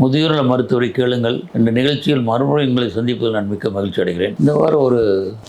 முதியோர் மருத்துவரை கேளுங்கள் இந்த நிகழ்ச்சியில் மறுபடியும் உங்களை சந்திப்பதில் நான் மிக்க மகிழ்ச்சி அடைகிறேன். இந்த வாரம் ஒரு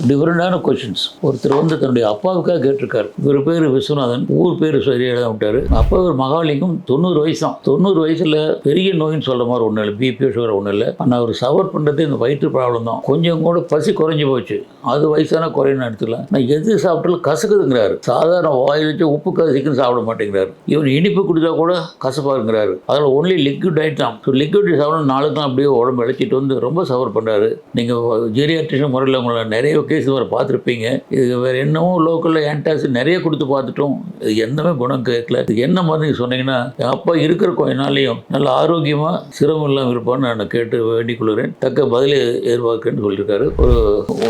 டிஃபரெண்டான கொஷின்ஸ் ஒருத்தர் வந்து தன்னுடைய அப்பாவுக்காக கேட்டிருக்காரு. இவர் பேர் விஸ்வநாதன். ஊர் பேர் சரியாக தான் விட்டாரு. அப்பா ஒரு மகாலிங்கம் தொண்ணூறு வயசு தான் தொண்ணூறு வயசுல பெரிய நோயின்னு சொல்ற மாதிரி ஒன்றும் இல்லை. பிபி சுகர் ஒன்றும் இல்லை. ஆனால் அவர் சவர் பண்ணுறது இந்த வயிற்று ப்ராப்ளம் தான். கொஞ்சம் கூட பசி குறைஞ்சு போச்சு. அது வயசான குறைன்னு எடுத்துக்கலாம் நான் எது சாப்பிட்டாலும் கசக்குதுங்கிறாரு. சாதாரண வாயில் வச்சு உப்பு கசிக்குன்னு சாப்பிட மாட்டேங்கிறாரு. இவன் இனிப்பு குடித்தா கூட கசப்பாருங்கிறாரு. அதில் ஒன்லி லிக்விட் ஐட்டம் ஒரு லிக்விட் சாப்பிடணும் நாளுக்கு அப்படியே உடம்பு இழைச்சிட்டு வந்து ரொம்ப சஃபர் பண்ணுறாரு நீங்கள் ஜீரியாட்ரிஷன் முறையில் உங்களை நிறைய கேஸ் வர பார்த்துருப்பீங்க. இது வேறு என்னவோ லோக்கலில் ஆன்டாசிட் நிறைய கொடுத்து பார்த்துட்டோம். இது என்னமே குணம் கேட்கல. இது என்ன மாதிரி சொன்னீங்கன்னா என் அப்பா இருக்கிற கொஞ்ச நாளையும் நல்ல ஆரோக்கியமாக சிரமம் இல்லாமல் இருப்பான்னு நான் கேட்டு வேண்டிக் கொள்கிறேன். தக்க பதிலை எதிர்பார்க்கிறேன்னு சொல்லியிருக்காரு. ஒரு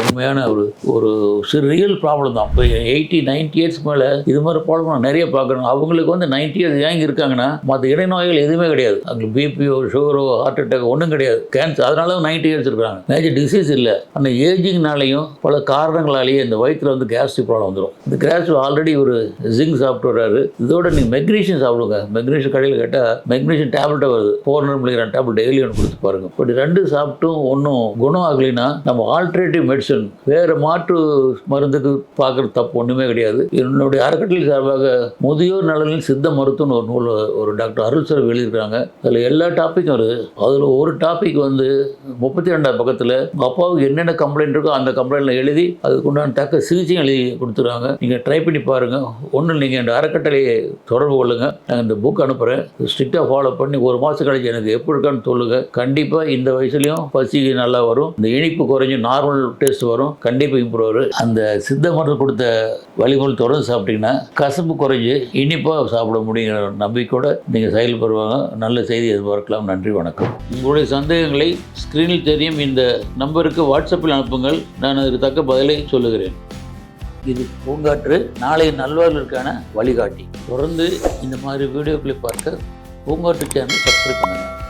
உண்மையான ஒரு ஒரு சிறு ரியல் ப்ராப்ளம் தான். இப்போ எயிட்டி நைன்டி இயர்ஸ் மேலே இது மாதிரி ப்ராப்ளம் நான் நிறைய பார்க்குறேன். அவங்களுக்கு வந்து நைன்டி இயர்ஸ் ஏன் இருக்காங்கன்னா மற்ற இடைநோய்கள் எதுவுமே கிடையாது. அவங்களுக்கு பிபியோ சுகரோ ஹார்ட் அட்டாக் ஒன்றும் கிடையாது. கேன்சர் அதனால நைன்டி இயர்ஸ் இருக்கிறாங்க மேஜர் டிசீஸ் இல்லை. அந்த ஏஜிங்னாலையும் பல காரணங்களாலேயே இந்த வயிற்றில் வந்து கேஸ்ட்ரிக் ப்ராப்ளம் வந்துடும் இந்த கேஸ்ட்ரிக் ஆல்ரெடி ஒரு ஜிங்க் சாப்பிட்டு வர்றாரு. இதோட நீங்கள் மெக்னீஷியம் சாப்பிடுங்க. மெக்னீஷியம் கடையில் கேட்டால் மெக்னீஷியம் டேப்லெட்டை வருது. Four hundred milligram tablet daily ஒன்று கொடுத்து பாருங்கள் இப்படி ரெண்டு சாப்பிட்டும் ஒன்றும் குணம் ஆகலைன்னா நம்ம ஆல்டர்னேட்டிவ் மெடிசன் வேறு மாற்று மருந்துக்கு பார்க்குற தப்பு ஒன்றுமே கிடையாது. என்னுடைய அறக்கட்டளை சார்பாக முதியோர் நலனில் சித்த மருத்துவம்னு ஒரு நூல் ஒரு டாக்டர் அருள் சார் எழுதியிருக்காங்க அதில் எல்லா டாப்பிக்கும் இருக்குது அதில் ஒரு டாபிக் வந்து முப்பத்தி ரெண்டாவது பக்கத்தில் அப்பாவுக்கு என்னென்ன கம்ப்ளைண்ட் இருக்கோ அந்த கம்ப்ளைண்ட்டில் எழுதி அதுக்கு உண்டான தக்க சிகிச்சையும் எழுதி கொடுத்துருவாங்க நீங்கள் ட்ரை பண்ணி பாருங்கள் ஒன்று நீங்கள் இந்த அறக்கட்டளையை தொடர்பு கொள்ளுங்கள் நான் இந்த புக் அனுப்புகிறேன் ஸ்ட்ரிக்டாக ஃபாலோ பண்ணி ஒரு மாதம் கழிச்சு எனக்கு எப்படி இருக்கான்னு சொல்லுங்கள் கண்டிப்பாக இந்த வயசுலையும் பசி நல்லா வரும். இந்த இனிப்பு குறைஞ்சி நார்மல் டேஸ்ட் வரும். கண்டிப்பாக இம்ப்ரூவ் வரும் அந்த சித்த மருந்து கொடுத்த வழிமுறை தொடர்ந்து சாப்பிட்டீங்கன்னா கசப்பு குறைஞ்சி இனிப்பாக சாப்பிட முடியுங்கிற நம்பிக்கையோட நீங்கள் செயல்படுவாங்க நல்ல செய்தி எதிர்பார்க்கலாம். நன்றி வணக்கம். உங்களுடைய சந்தேகங்களை ஸ்க்ரீனில் தெரியும். இந்த நம்பருக்கு வாட்ஸ்அப்பில் அனுப்புங்கள். நான் அதுக்கு தக்க பதிலை சொல்லுகிறேன். இது பூங்காற்று நாளை நல்வாழ்வுக்கான வழிகாட்டி. தொடர்ந்து இந்த மாதிரி வீடியோக்களை பார்க்க பூங்காற்று சேனல் சப்ஸ்கிரைப் பண்ணுங்கள்